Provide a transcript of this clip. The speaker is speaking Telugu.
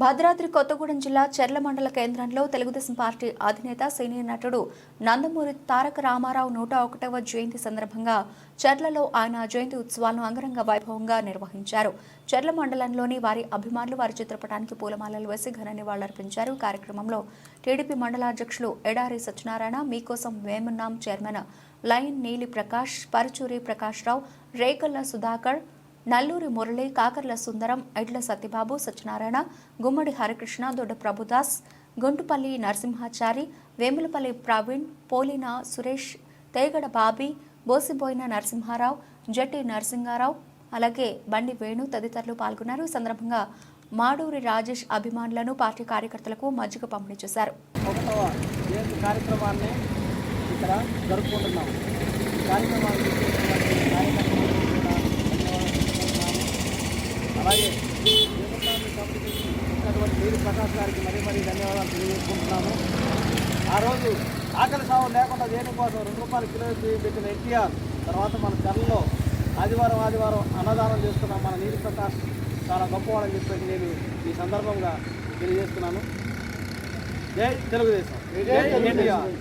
భద్రాద్రి కొత్తగూడెం జిల్లా చెర్ల మండల కేంద్రంలో తెలుగుదేశం పార్టీ అధినేత సీనియర్ నటుడు నందమూరి తారక రామారావు నూట ఒకటవ జయంతి సందర్భంగా చెర్లలో ఆయన జయంతి ఉత్సవాలను అంగరంగ వైభవంగా నిర్వహించారు. చెర్ల మండలంలోని వారి అభిమానులు వారి చిత్రపటానికి పూలమాలలు వేసి ఘన నివాళులర్పించారు. కార్యక్రమంలో టీడీపీ మండలాధ్యక్షులు ఎడారి సత్యనారాయణ మీకోసం వేమున్నాం చైర్మన్ లయన్ నీలి ప్రకాష్ పరుచూరి ప్రకాష్ రావు రేకల్ల సుధాకర్ నల్లూరి మురళి కాకర్ల సుందరం ఎడ్ల సత్యబాబు సత్యనారాయణ గుమ్మడి హరికృష్ణ దొడ్డ ప్రభుదాస్ గుంటుపల్లి నరసింహాచారి వేములపల్లి ప్రవీణ్ పోలిన సురేష్ తేగడ బాబీ బోసిబోయిన నరసింహారావు జట్టి నరసింహారావు అలాగే బండి వేణు తదితరులు పాల్గొన్నారు. ఈ సందర్భంగా మాడూరి రాజేష్ అభిమానులను పార్టీ కార్యకర్తలకు మజ్జిగ పంపిణీ చేశారు. కార్యక్రమాన్ని ఇక్కడ జరుపుకుంటున్నాం. కార్యక్రమాన్ని చేసినటువంటి కార్యకర్తలకు కూడా ధన్యవాదాలు తెలుపుకుంటున్నాను. అలాగే దేవస్థానం వీరి ప్రకాష్ గారికి మరీ మరీ ధన్యవాదాలు తెలియజేసుకుంటున్నాము. ఆ రోజు ఆకలి సాగు లేకుండా దేనికోసం రెండు రూపాయల కిలో పెట్టిన ఎన్టీఆర్ తర్వాత మన చర్లలో ఆదివారం ఆదివారం అన్నదానం చేస్తున్న మన నీలి ప్రకాష్ చాలా గొప్పవాడని చెప్పేసి నేను ఈ సందర్భంగా తెలియజేస్తున్నాను. జై తెలుగుదేశం. జై ఎన్టీఆర్.